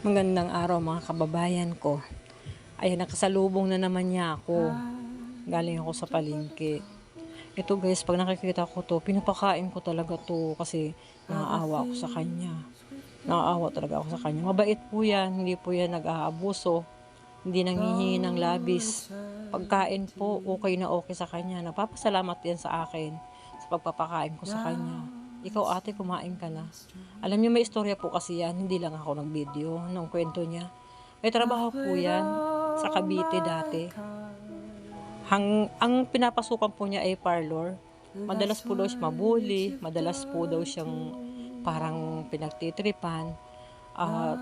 Magandang araw mga kababayan ko. Ayan, nakasalubong na naman niya ako. Galing ako sa palengke. Ito guys, pag nakikita ko to, pinapakain ko talaga to kasi naaawa ako sa kanya. Naaawa talaga ako sa kanya. Mabait po yan, hindi po yan nag-aabuso. Hindi nanghihingi ng labis. Pagkain po, okay na okay sa kanya. Napapasalamat yan sa akin sa pagpapakain ko sa kanya. Ikaw ate, kumain ka na. Alam niyo, may istorya po kasi yan. Hindi lang ako nag-video ng kwento niya. May trabaho po yan sa Cavite dati. Hang, ang pinapasukan po niya ay parlor. Madalas po daw siya mabuli. Madalas po daw siyang parang pinagtitripan. At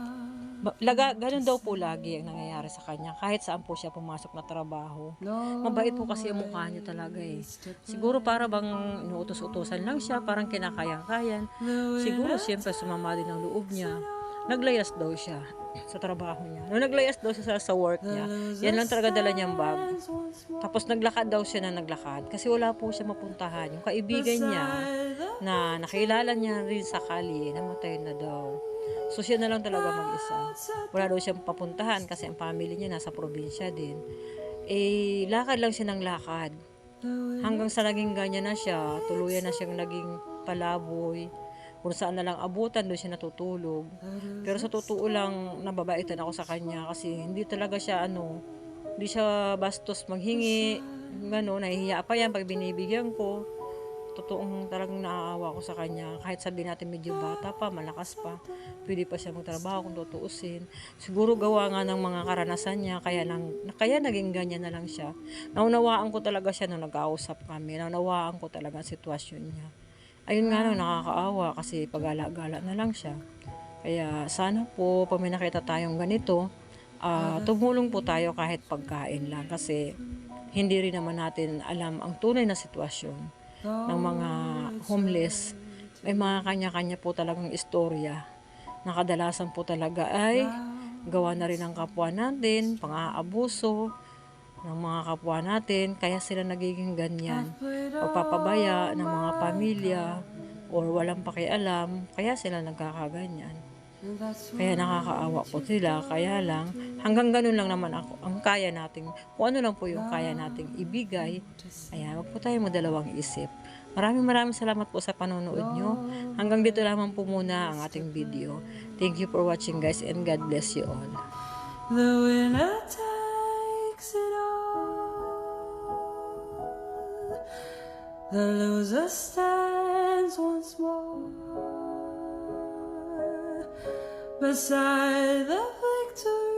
ba- laga, ganun daw po lagi ang nangyayari sa kanya. Kahit saan po siya pumasok na trabaho. Mabait po kasi ang mukha niya talaga eh. Siguro para bang inuutos-utosan lang siya, parang kinakayan-kayan. Siguro siyempre sumama din ang loob niya. Naglayas daw siya sa trabaho niya. Nung naglayas daw siya sa, sa work niya, yan lang talaga dala niyang bag. Tapos naglakad daw siya na naglakad kasi wala po siya mapuntahan. Yung kaibigan niya na nakilala niya rin sa kali, namatay na daw. So siya na lang talaga mag-isa. Wala daw siyang papuntahan kasi ang family niya nasa probinsya din. Eh, lakad lang siya ng lakad. Hanggang sa naging ganyan na siya, tuluyan na siyang naging palaboy. Kung saan na lang abutan, doon siya natutulog. Pero sa totoo lang, nababaitan ako sa kanya kasi hindi talaga siya ano, hindi siya bastos maghingi. Gano, nahihiya pa yan pag binibigyan ko. Totoong talagang naaawa ko sa kanya. Kahit sabihin natin medyo bata pa, malakas pa, pwede pa siya magtrabaho kung tutuusin. Siguro gawa nga ng mga karanasan niya, kaya, nang, kaya naging ganyan na lang siya. Naunawaan ko talaga siya nung nag-ausap kami. Naunawaan ko talaga ang sitwasyon niya. Ayun nga lang, nakakaawa kasi pagala-gala na lang siya. Kaya sana po, pag may nakita tayong ganito, ah, tumulong po tayo kahit pagkain lang kasi hindi rin naman natin alam ang tunay na sitwasyon ng mga homeless. May mga kanya-kanya po talagang istorya na kadalasan po talaga ay gawa na rin ng kapwa natin, pang-aabuso ng mga kapwa natin, kaya sila nagiging ganyan. Pagpapabaya ng mga pamilya or walang pakialam, kaya sila nagkakaganyan. Kaya nakakaawa po sila, kaya lang, hanggang ganun lang naman ako, ang kaya nating, kung ano lang po yung kaya nating ibigay, ayan, wag po tayo madalawang isip. Maraming maraming salamat po sa panonood nyo. Hanggang dito lamang po muna ang ating video. Thank you for watching guys and God bless you all. The winner takes it all. The loser stands once more beside the victory.